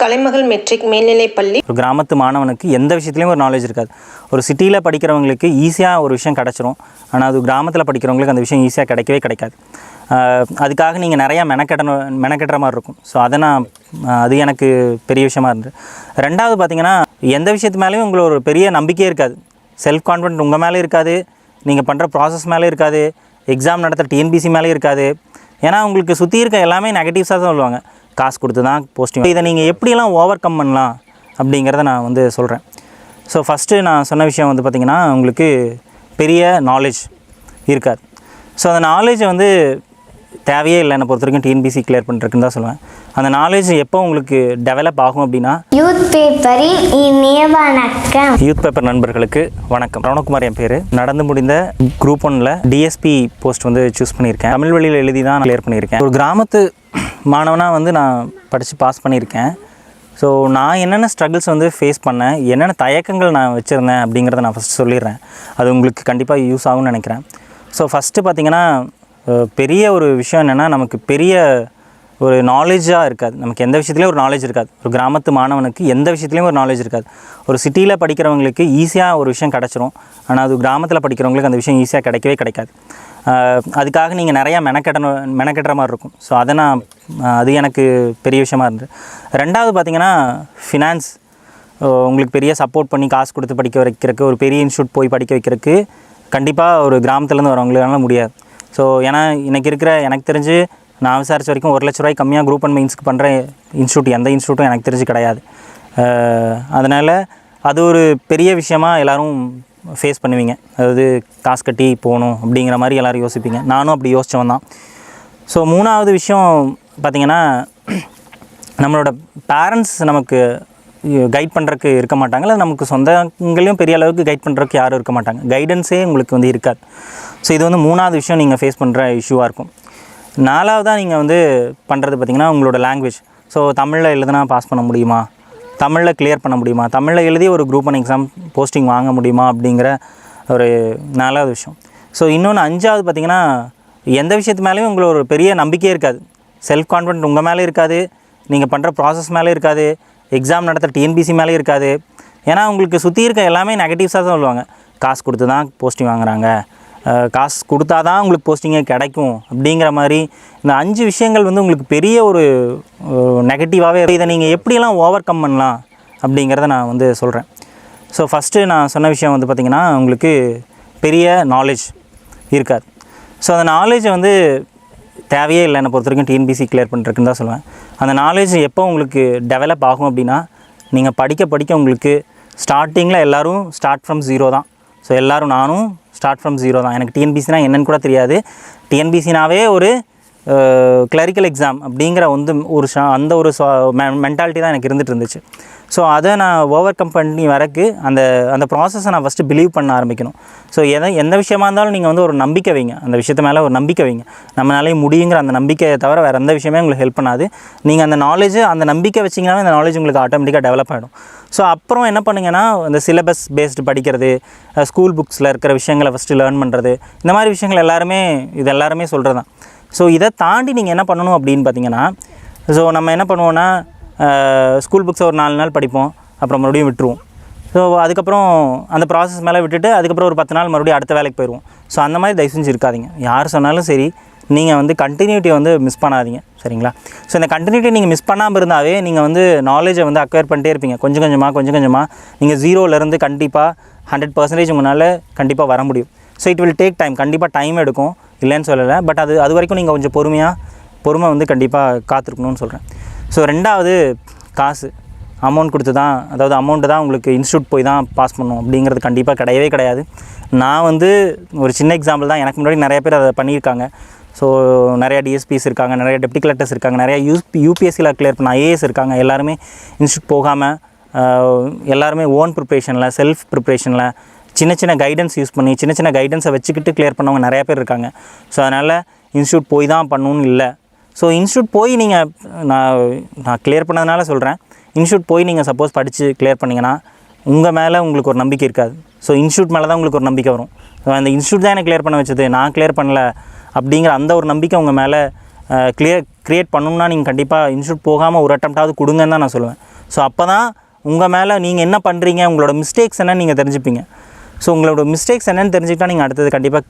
கலைமகள் matric மேல்நிலைப்பள்ளி ஒரு கிராமத்து மாணவனுக்கு எந்த விஷயத்துலையும் ஒரு நாலேஜ் இருக்காது. ஒரு சிட்டியில் படிக்கிறவங்களுக்கு ஈஸியாக ஒரு விஷயம் கிடச்சிரும். ஆனால் அது கிராமத்தில் படிக்கிறவங்களுக்கு அந்த விஷயம் ஈஸியாக கிடைக்கவே கிடைக்காது. அதுக்காக நீங்கள் நிறையா மெனக்கெடணும் மெனக்கெட்டுற மாதிரி இருக்கும். ஸோ அதை நான் அது எனக்கு பெரிய விஷயமா இருந்தது. ரெண்டாவது பார்த்தீங்கன்னா எந்த விஷயத்து மேலேயும் உங்களுக்கு ஒரு பெரிய நம்பிக்கையே இருக்காது. செல்ஃப் கான்ஃபிடென்ட் உங்கள் மேலே இருக்காது. நீங்கள் பண்ணுற ப்ராசஸ் மேலே இருக்காது. எக்ஸாம் நடத்துகிற டிஎன்பிசி மேலே இருக்காது. ஏன்னா உங்களுக்கு சுற்றி இருக்க எல்லாமே நெகட்டிவ்ஸாக தான் சொல்லுவாங்க. காசு கொடுத்து தான் போஸ்டிங் இதை நீங்கள் எப்படியெல்லாம் ஓவர் கம் பண்ணலாம் அப்படிங்கிறத நான் வந்து சொல்கிறேன் ஸோ ஃபஸ்ட்டு நான் சொன்ன விஷயம் வந்து பார்த்திங்கன்னா உங்களுக்கு பெரிய நாலேஜ் இருக்காது. ஸோ அந்த நாலேஜை வந்து தேவையே இல்லை என்னை பொறுத்த வரைக்கும் டிஎன்பிசி கிளியர் பண்ணுறதுக்குன்னு தான் சொல்லுவேன். அந்த நாலேஜ் எப்போ உங்களுக்கு டெவலப் ஆகும் அப்படின்னா யூத் பேப்பரின் இனிய வணக்கம் யூத் பேப்பர் நண்பர்களுக்கு வணக்கம். ரணகுமார் என் பேர். நடந்து முடிந்த குரூப் ஒன்ல டிஎஸ்பி போஸ்ட் வந்து சூஸ் பண்ணியிருக்கேன். தமிழ் வழியில் எழுதி தான் கிளியர் பண்ணியிருக்கேன். ஒரு கிராமத்து மாணவனாக வந்து நான் படித்து பாஸ் பண்ணியிருக்கேன். ஸோ நான் என்னென்ன ஸ்ட்ரகிள்ஸ் வந்து ஃபேஸ் பண்ணேன் என்னென்ன தயக்கங்கள் நான் வச்சுருந்தேன் அப்படிங்கிறத நான் ஃபஸ்ட்டு சொல்லிடுறேன். அது உங்களுக்கு கண்டிப்பாக யூஸ் ஆகும்னு நினைக்கிறேன். ஸோ ஃபஸ்ட்டு பார்த்தீங்கன்னா பெரிய ஒரு விஷயம் என்னென்னா நமக்கு பெரிய ஒரு நாலேஜாக இருக்காது. நமக்கு எந்த விஷயத்துலையும் ஒரு நாலேஜ் இருக்காது. ஒரு கிராமத்து மாணவனுக்கு எந்த விஷயத்துலையும் ஒரு நாலேஜ் இருக்காது. ஒரு சிட்டியில் படிக்கிறவங்களுக்கு ஈஸியாக ஒரு விஷயம் கிடச்சிரும். ஆனால் அது கிராமத்தில் படிக்கிறவங்களுக்கு அந்த விஷயம் ஈஸியாக கிடைக்கவே கிடைக்காது. அதுக்காக நீங்கள் நிறையா மெனக்கெடணும் மெனக்கெட்டுற மாதிரி இருக்கும். ஸோ அதை நான் அது எனக்கு பெரிய விஷயமா இருந்தது. ரெண்டாவது பார்த்தீங்கன்னா ஃபினான்ஸ் உங்களுக்கு பெரிய சப்போர்ட் பண்ணி காசு கொடுத்து படிக்க வைக்கிறதுக்கு ஒரு பெரிய இன்ஸ்டியூட் போய் படிக்க வைக்கிறதுக்கு கண்டிப்பாக ஒரு கிராமத்துலேருந்து வரவங்களால முடியாது. ஸோ ஏன்னா இன்றைக்கி இருக்கிற எனக்கு தெரிஞ்சு நான் விசாரிச்ச வரைக்கும் ஒரு லட்ச ரூபாய் கம்மியாக குரூப் அண்ட் மெயின்ஸ்க்கு பண்ணுற இன்ஸ்டியூட் எந்த இன்ஸ்டியூட்டும் எனக்கு தெரிஞ்சு கிடையாது. அதனால் அது ஒரு பெரிய விஷயமா எல்லோரும் ஃபேஸ் பண்ணுவீங்க. அதாவது காசு கட்டி போகணும் அப்படிங்கிற மாதிரி எல்லோரும் யோசிப்பீங்க. நானும் அப்படி யோசித்தவன் தான். ஸோ மூணாவது விஷயம் பார்த்திங்கன்னா நம்மளோட பேரண்ட்ஸ் நமக்கு கைட் பண்ணுறக்கு இருக்க மாட்டாங்க. இல்லை நமக்கு சொந்தங்களையும் பெரிய அளவுக்கு கைட் பண்ணுறதுக்கு யாரும் இருக்க மாட்டாங்க. கைடன்ஸே உங்களுக்கு வந்து இருக்காது. ஸோ இது வந்து மூணாவது விஷயம் நீங்கள் ஃபேஸ் பண்ணுற இஷ்யூவாக இருக்கும். நாலாவதாக நீங்கள் வந்து பண்ணுறது பார்த்திங்கன்னா உங்களோட லாங்குவேஜ் ஸோ தமிழில் எழுதுனா பாஸ் பண்ண முடியுமா? தமிழில் கிளியர் பண்ண முடியுமா? தமிழில் எழுதி ஒரு குரூப் ஒன் எக்ஸாம் போஸ்டிங் வாங்க முடியுமா? அப்படிங்கிற ஒரு நாலாவது விஷயம். ஸோ இன்னொன்று அஞ்சாவது பார்த்திங்கன்னா எந்த விஷயத்து மேலேயும் உங்களுக்கு ஒரு பெரிய நம்பிக்கையே இருக்காது. செல்ஃப் கான்ஃபிடென்ட் உங்கள் மேலே இருக்காது. நீங்கள் பண்ணுற ப்ராசஸ் மேலே இருக்காது. எக்ஸாம் நடத்துகிற டிஎன்பிசி மேலே இருக்காது. ஏன்னா உங்களுக்கு சுற்றி இருக்க எல்லாமே நெகட்டிவ்ஸாக தான் சொல்லுவாங்க. காசு கொடுத்து தான் போஸ்டிங் வாங்குறாங்க. காசு கொடுத்தா தான் உங்களுக்கு போஸ்டிங்கே கிடைக்கும் அப்படிங்கிற மாதிரி இந்த அஞ்சு விஷயங்கள் வந்து உங்களுக்கு பெரிய ஒரு நெகட்டிவாகவே இதை நீங்கள் எப்படியெல்லாம் ஓவர் கம் பண்ணலாம் அப்படிங்கிறத நான் வந்து சொல்கிறேன் ஸோ ஃபஸ்ட்டு நான் சொன்ன விஷயம் வந்து பார்த்திங்கன்னா உங்களுக்கு பெரிய நாலேஜ் இருக்காது. ஸோ அந்த நாலேஜை வந்து தேவையே இல்லை. என்னை பொறுத்த வரைக்கும் டிஎன்பிசி கிளியர் பண்ணுறதுக்குன்னு தான் சொல்லுவேன். அந்த நாலேஜ் எப்போ உங்களுக்கு டெவலப் ஆகும் அப்படின்னா நீங்கள் படிக்க படிக்க உங்களுக்கு ஸ்டார்டிங்கில் எல்லோரும் ஸ்டார்ட் ஃப்ரம் ஜீரோ தான். ஸோ எல்லோரும் நானும் ஸ்டார்ட் ஃப்ரம் ஜீரோ தான். எனக்கு டிஎன்பிசினா என்னன்னு கூட தெரியாது. டிஎன்பிசினாவே ஒரு கிளரிக்கல் எக்ஸாம் அப்படிங்கிற வந்து ஒரு ஷா- அந்த ஒரு மென்டாலிட்டி தான் எனக்கு இருந்துகிட்டு இருந்துச்சு. ஸோ அதை நான் ஓவர் கம் பண்ணி வரக்கு அந்த அந்த ப்ராசஸை நான் ஃபஸ்ட்டு பிலீவ் பண்ண ஆரம்பிக்கணும். ஸோ எதை எந்த விஷயமா இருந்தாலும் நீங்கள் வந்து ஒரு நம்பிக்கை வைங்க. அந்த விஷயத்து மேலே ஒரு நம்பிக்கை வைங்க. நம்மளாலே முடியுங்கிற அந்த நம்பிக்கையை தவிர வேறு எந்த விஷயமே உங்களுக்கு ஹெல்ப் பண்ணாது. நீங்கள் அந்த நாலேஜ் அந்த நம்பிக்கை வச்சிங்கனாவே அந்த நாலேஜ் உங்களுக்கு ஆட்டோமேட்டிக்காக டெவலப் ஆகிடும் ஸோ அப்புறம் என்ன பண்ணுங்கன்னா இந்த சிலபஸ் பேஸ்டு படிக்கிறது ஸ்கூல் புக்ஸில் இருக்கிற விஷயங்களை ஃபஸ்ட்டு லேர்ன் பண்ணுறது இந்த மாதிரி விஷயங்கள் எல்லாருமே இது எல்லாருமே சொல்கிறது தான் ஸோ இதை தாண்டி நீங்கள் என்ன பண்ணணும் அப்படின்னு பார்த்தீங்கன்னா ஸோ நம்ம என்ன பண்ணுவோன்னா ஸ்கூல் புக்ஸை ஒரு நாலு நாள் படிப்போம். அப்புறம் மறுபடியும் விட்டுருவோம். ஸோ அதுக்கப்புறம் அந்த ப்ராசஸ் மேலே விட்டுட்டு அதுக்கப்புறம் ஒரு பத்து நாள் மறுபடியும் அடுத்த வேலைக்கு போயிடுவோம். ஸோ அந்த மாதிரி தயவு செஞ்சு இருக்காதீங்க. யார் சொன்னாலும் சரி நீங்கள் வந்து கண்டினியூட்டியை வந்து மிஸ் பண்ணாதீங்க. சரிங்களா? ஸோ இந்த கண்டினியூட்டி நீங்கள் மிஸ் பண்ணாமல் இருந்தாவே நீங்கள் வந்து நாலேஜை வந்து அக்வயர் பண்ணிட்டே இருப்பீங்க. கொஞ்சம் கொஞ்சமாக கொஞ்சம் கொஞ்சமாக நீங்கள் ஜீரோலேருந்து கண்டிப்பாக ஹண்ட்ரட் பர்சன்டேஜ் உங்களால் கண்டிப்பாக வர முடியும். So it will take time கண்டிப்பாக டைம் எடுக்கும். இல்லைன்னு சொல்லலை. பட் அது அது வரைக்கும் நீங்கள் கொஞ்சம் பொறுமையாக பொறுமை வந்து கண்டிப்பாக காத்திருக்கணும்னு சொல்கிறேன் ஸோ ரெண்டாவது காசு. அமௌண்ட் கொடுத்து தான் அதாவது அமௌண்ட்டு தான் உங்களுக்கு இன்ஸ்டியூட் போய் தான் பாஸ் பண்ணும். அப்படிங்கிறது கண்டிப்பாக கிடையவே கிடையாது. நான் வந்து ஒரு சின்ன எக்ஸாம்பிள் தான். எனக்கு முன்னாடி நிறைய பேர் அதை பண்ணியிருக்காங்க. ஸோ நிறையா டிஎஸ்பிஸ் இருக்காங்க நிறைய டெப்டி கலெக்டர்ஸ் இருக்காங்க நிறைய யூஸ் யூபிஎஸ்சியில் கிளியர் பண்ண ஐஏஎஸ் இருக்காங்க. எல்லாருமே இன்ஸ்டியூட் போகாமல் எல்லாருமே ஓன் ப்ரிப்ரேஷனில் செல்ஃப் ப்ரிப்ரேஷனில் சின்ன சின்ன கைடன்ஸ் யூஸ் பண்ணி சின்ன சின்ன கைடன்ஸை வச்சுக்கிட்டு கிளியர் பண்ணவங்க நிறைய பேர் இருக்காங்க. ஸோ அதனால் இன்ஸ்டியூட் போய் தான் பண்ணணும்னு இல்லை. ஸோ இன்ஸ்டியூட் போய் நீங்கள் நான் நான் கிளியர் பண்ணதுனால சொல்கிறேன் இன்ஸ்டியூட் போய் நீங்கள் சப்போஸ் படித்து கிளியர் பண்ணிங்கன்னா உங்கள் மேலே உங்களுக்கு ஒரு நம்பிக்கை இருக்காது. ஸோ இன்ஸ்டியூட் மேலே தான் உங்களுக்கு ஒரு நம்பிக்கை வரும். ஸோ அந்த இன்ஸ்டியூட் தான் எனக்கு கிளியர் பண்ண வச்சது. நான் கிளியர் பண்ணல அப்படிங்கிற அந்த ஒரு நம்பிக்கை உங்கள் மேலே கிளியர் க்ரியேட் பண்ணணும்னா நீங்கள் கண்டிப்பாக இன்ஸ்டியூட் போகாமல் ஒரு அட்டம்ப்டாவது கொடுங்கன்னு தான் நான் சொல்லுவேன். ஸோ அப்போ தான் உங்கள் மேலே நீங்கள் என்ன பண்ணுறீங்க உங்களோட மிஸ்டேக்ஸ் என்னன்னு நீங்கள் தெரிஞ்சுப்பீங்க. ஸோ உங்களோட மிஸ்டேக்ஸ் என்னென்னு தெரிஞ்சுக்கிட்டால் நீங்கள் அடுத்தது கண்டிப்பாக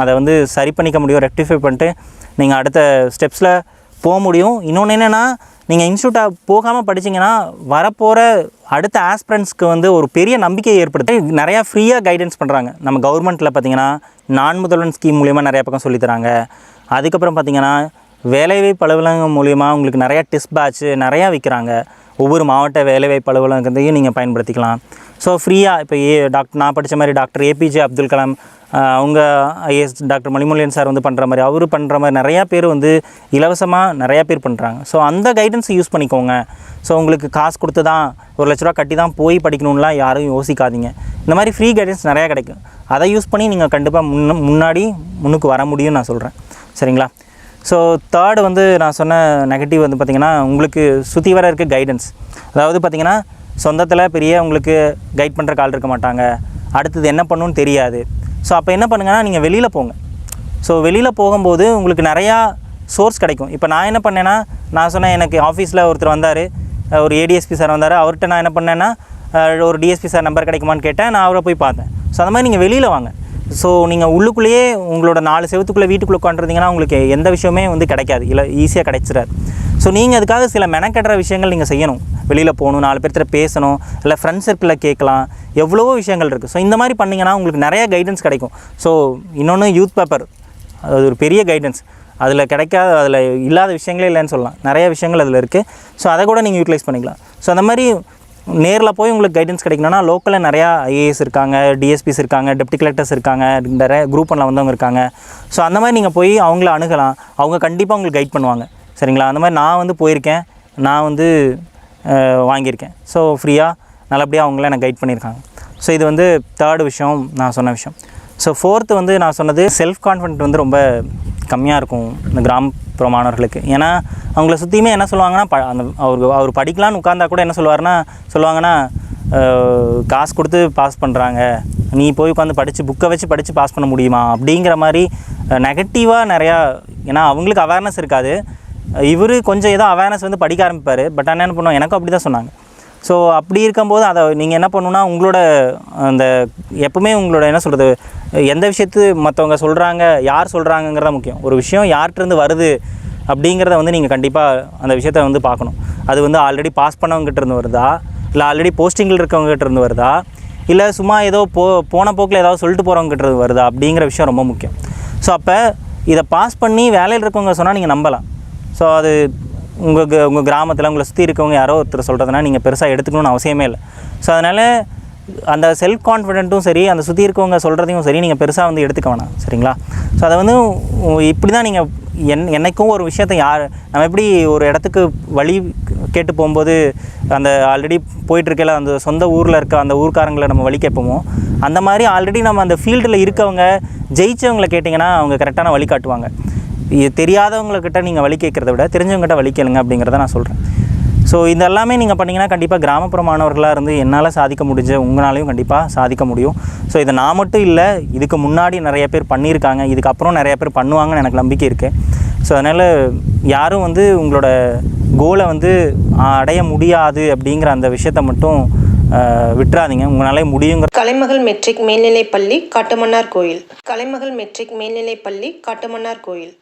அதை வந்து சரி பண்ணிக்க முடியும் ரெக்டிஃபை பண்ணிட்டு நீங்கள் அடுத்த ஸ்டெப்ஸில் போக முடியும். இன்னொன்று என்னென்னா நீங்கள் இன்ஸ்டியூட்டாக போகாமல் படிச்சீங்கன்னா வரப்போகிற அடுத்த ஆஸ்பிரண்ட்ஸ்க்கு வந்து ஒரு பெரிய நம்பிக்கையை ஏற்படுத்தி நிறையா ஃப்ரீயாக கைடன்ஸ் பண்ணுறாங்க நம்ம கவர்மெண்ட்டில் பார்த்தீங்கன்னா நான் முதல்வன் ஸ்கீம் மூலிமா நிறையா பக்கம் சொல்லித்தராங்க அதுக்கப்புறம் பார்த்தீங்கன்னா வேலைவாய்ப்பு அலுவலகம் மூலிமா உங்களுக்கு நிறையா டெஸ்ட் பேட்ச்சு நிறையா விற்கிறாங்க ஒவ்வொரு மாவட்ட வேலைவாய்ப்பு அலுவலகத்தையும் நீங்கள் பயன்படுத்திக்கலாம். ஸோ ஃப்ரீயாக இப்போ ஏ டாக்டர் நான் படித்த மாதிரி டாக்டர் ஏபிஜே அப்துல் கலாம் அவங்க ஐஎஸ் டாக்டர் மணிமொழியன் சார் வந்து பண்ணுற மாதிரி அவர் பண்ணுற மாதிரி நிறையா பேர் வந்து இலவசமாக நிறையா பேர் பண்ணுறாங்க ஸோ அந்த கைடன்ஸை யூஸ் பண்ணிக்கோங்க. ஸோ உங்களுக்கு காசு கொடுத்து தான் ஒரு லட்ச ரூபா கட்டி தான் போய் படிக்கணும்லாம் யாரும் யோசிக்காதீங்க. இந்த மாதிரி ஃப்ரீ கைடன்ஸ் நிறையா கிடைக்கும். அதை யூஸ் பண்ணி நீங்கள் கண்டிப்பாக முன்ன முன்னாடி முன்னுக்கு வர முடியும்னு நான் சொல்கிறேன் சரிங்களா? ஸோ தேர்டு வந்து நான் சொன்ன நெகட்டிவ் வந்து பார்த்திங்கன்னா உங்களுக்கு சுற்றி வர இருக்க கைடன்ஸ் அதாவது பார்த்திங்கன்னா சொந்தத்தில் பெரிய உங்களுக்கு கைட் பண்ணுற ஆள் இருக்க மாட்டாங்க. அடுத்தது என்ன பண்ணணும்னு தெரியாது. ஸோ அப்போ என்ன பண்ணுங்கன்னா நீங்கள் வெளியில் போங்க. ஸோ வெளியில் போகும்போது உங்களுக்கு நிறையா சோர்ஸ் கிடைக்கும். இப்போ நான் என்ன பண்ணேன்னா நான் சொன்னேன் எனக்கு ஆஃபீஸில் ஒருத்தர் வந்தார். ஒரு ஏடிஎஸ்பி சார் வந்தார். அவர்கிட்ட நான் என்ன பண்ணேன்னா ஒரு டிஎஸ்பி சார் நம்பர் கிடைக்குமான்னு கேட்டேன். நான் அவரை போய் பார்த்தேன். ஸோ அந்த மாதிரி நீங்கள் வெளியில் வாங்க. ஸோ நீங்கள் உள்ளுக்குள்ளேயே உங்களோட நாலு செவத்துக்குள்ளே வீட்டுக்குள்ளே உட்காந்துருந்தீங்கன்னா உங்களுக்கு எந்த விஷயமே வந்து கிடைக்காது. இல்லை ஈஸியாக கிடைச்சிடாது. ஸோ நீங்கள் அதுக்காக சில மெனக்கெடுற விஷயங்கள் நீங்கள் செய்யணும். வெளியில் போகணும் நாலு பேர்கிட்ட பேசணும் இல்லை ஃப்ரெண்ட்ஸ் சர்க்கிளில் கேட்கலாம் எவ்வளவோ விஷயங்கள் இருக்குது ஸோ இந்த மாதிரி பண்ணிங்கன்னா உங்களுக்கு நிறைய கைடன்ஸ் கிடைக்கும். ஸோ இன்னொன்று யூத் பேப்பர் அது ஒரு பெரிய கைடன்ஸ் அதில் கிடைக்காத அதில் இல்லாத விஷயங்களே இல்லைன்னு சொல்லலாம். நிறைய விஷயங்கள் அதில் இருக்குது ஸோ அதை கூட நீங்கள் யூட்டிலைஸ் பண்ணிக்கலாம். ஸோ அந்த மாதிரி நேரில் போய் உங்களுக்கு கைடன்ஸ் கிடைக்கணும்னா லோக்கலில் நிறையா ஐஏஎஸ் இருக்காங்க டிஎஸ்பிஸ் இருக்காங்க டெப்டி கலெக்டர்ஸ் இருக்காங்க நிறைய குரூப் ஒன்றில் வந்தவங்க இருக்காங்க. ஸோ அந்த மாதிரி நீங்கள் போய் அவங்கள அணுகலாம். அவங்க கண்டிப்பாக உங்களுக்கு கைட் பண்ணுவாங்க. சரிங்களா? அந்த மாதிரி நான் வந்து போயிருக்கேன். நான் வந்து வாங்கியிருக்கேன். ஸோ ஃப்ரீயாக நல்லபடியாக அவங்கள எனக்கு கைட் பண்ணியிருக்காங்க. ஸோ இது வந்து தேர்டு விஷயம் நான் சொன்ன விஷயம். ஸோ ஃபோர்த்து வந்து நான் சொன்னது செல்ஃப் கான்ஃபிடென்ட் வந்து ரொம்ப கம்மியாக இருக்கும். இந்த அப்புறம் மாணவர்களுக்கு. ஏன்னா அவங்கள சுற்றியுமே என்ன சொல்லுவாங்கன்னா ப அந்த அவர் அவர் படிக்கலான்னு உட்காந்தா கூட என்ன சொல்லுவாருன்னா சொல்லுவாங்கன்னா காசு கொடுத்து பாஸ் பண்ணுறாங்க நீ போய் உட்காந்து படித்து புக்கை வச்சு படித்து பாஸ் பண்ண முடியுமா? அப்படிங்கிற மாதிரி நெகட்டிவாக நிறையா ஏன்னா அவங்களுக்கு அவேர்னஸ் இருக்காது. இவர் கொஞ்சம் ஏதோ அவேர்னஸ் வந்து படிக்க ஆரம்பிப்பார். பட் ஆனால் என்ன பண்ணுவோம் எனக்கும் அப்படி தான் சொன்னாங்க. ஸோ அப்படி இருக்கும்போது அதை நீங்கள் என்ன பண்ணுன்னா உங்களோட அந்த எப்பவுமே உங்களோட என்ன சொல்கிறது எந்த விஷயத்து மற்றவங்க சொல்கிறாங்க யார் சொல்கிறாங்கங்கிறத முக்கியம். ஒரு விஷயம் யார்கிட்டருந்து வருது அப்படிங்கிறத வந்து நீங்கள் கண்டிப்பாக அந்த விஷயத்த வந்து பார்க்கணும். அது வந்து ஆல்ரெடி பாஸ் பண்ணவங்ககிட்ட இருந்து வருதா? இல்லை ஆல்ரெடி போஸ்டிங்கில் இருக்கவங்ககிட்ட இருந்து வருதா? இல்லை சும்மா ஏதோ போ போன போக்கில் ஏதாவது சொல்லிட்டு போகிறவங்ககிட்ட இருந்து வருதா? அப்படிங்கிற விஷயம் ரொம்ப முக்கியம். ஸோ அப்போ இதை பாஸ் பண்ணி வேலையில் இருக்கவங்க சொன்னால் நீங்கள் நம்பலாம். ஸோ அது உங்கள் உங்கள் கிராமத்தில் உங்களை சுற்றி இருக்கவங்க யாரோ ஒருத்தர் சொல்கிறதுனா நீங்கள் பெருசாக எடுத்துக்கணும்னு அவசியமே இல்லை. ஸோ அதனால் அந்த செல்ஃப் கான்ஃபிடென்ட்டும் சரி அந்த சுற்றி இருக்கவங்க சொல்கிறதையும் சரி நீங்கள் பெருசாக வந்து எடுத்துக்க வேணாம். சரிங்களா? ஸோ அதை வந்து இப்படி தான் நீங்கள் என் என்னைக்கும் ஒரு விஷயத்தை யார் நம்ம எப்படி ஒரு இடத்துக்கு வழி கேட்டு போகும்போது அந்த ஆல்ரெடி போயிட்டுருக்கையில் அந்த சொந்த ஊரில் இருக்க அந்த ஊர்க்காரங்களை நம்ம வழி கேட்போமோ அந்த மாதிரி ஆல்ரெடி நம்ம அந்த ஃபீல்டில் இருக்கவங்க ஜெயித்தவங்களை கேட்டிங்கன்னா அவங்க கரெக்டான வழி காட்டுவாங்க. தெரியாதவங்கக்கிட்ட நீங்கள் வழி கேட்குறத விட தெரிஞ்சவங்ககிட்ட வழி கேளுங்க அப்படிங்கிறத நான் சொல்கிறேன் ஸோ இது எல்லாமே நீங்கள் பண்ணிங்கன்னா கண்டிப்பாக கிராமப்புற மாணவர்களாக இருந்து என்னால் சாதிக்க முடிஞ்ச உங்களாலையும் கண்டிப்பாக சாதிக்க முடியும். ஸோ இதை நான் மட்டும் இல்லை இதுக்கு முன்னாடி நிறைய பேர் பண்ணியிருக்காங்க. இதுக்கப்புறம் நிறைய பேர் பண்ணுவாங்கன்னு எனக்கு நம்பிக்கை இருக்குது ஸோ அதனால் யாரும் வந்து உங்களோட கோலை வந்து அடைய முடியாது அப்படிங்கிற அந்த விஷயத்தை மட்டும் விட்டுறாதீங்க. உங்களாலே முடியுங்கிற கலைமகள் மெட்ரிக் மேல்நிலைப்பள்ளி காட்டுமன்னார் கோயில். கலைமகள் மெட்ரிக் மேல்நிலைப்பள்ளி காட்டுமன்னார் கோயில்.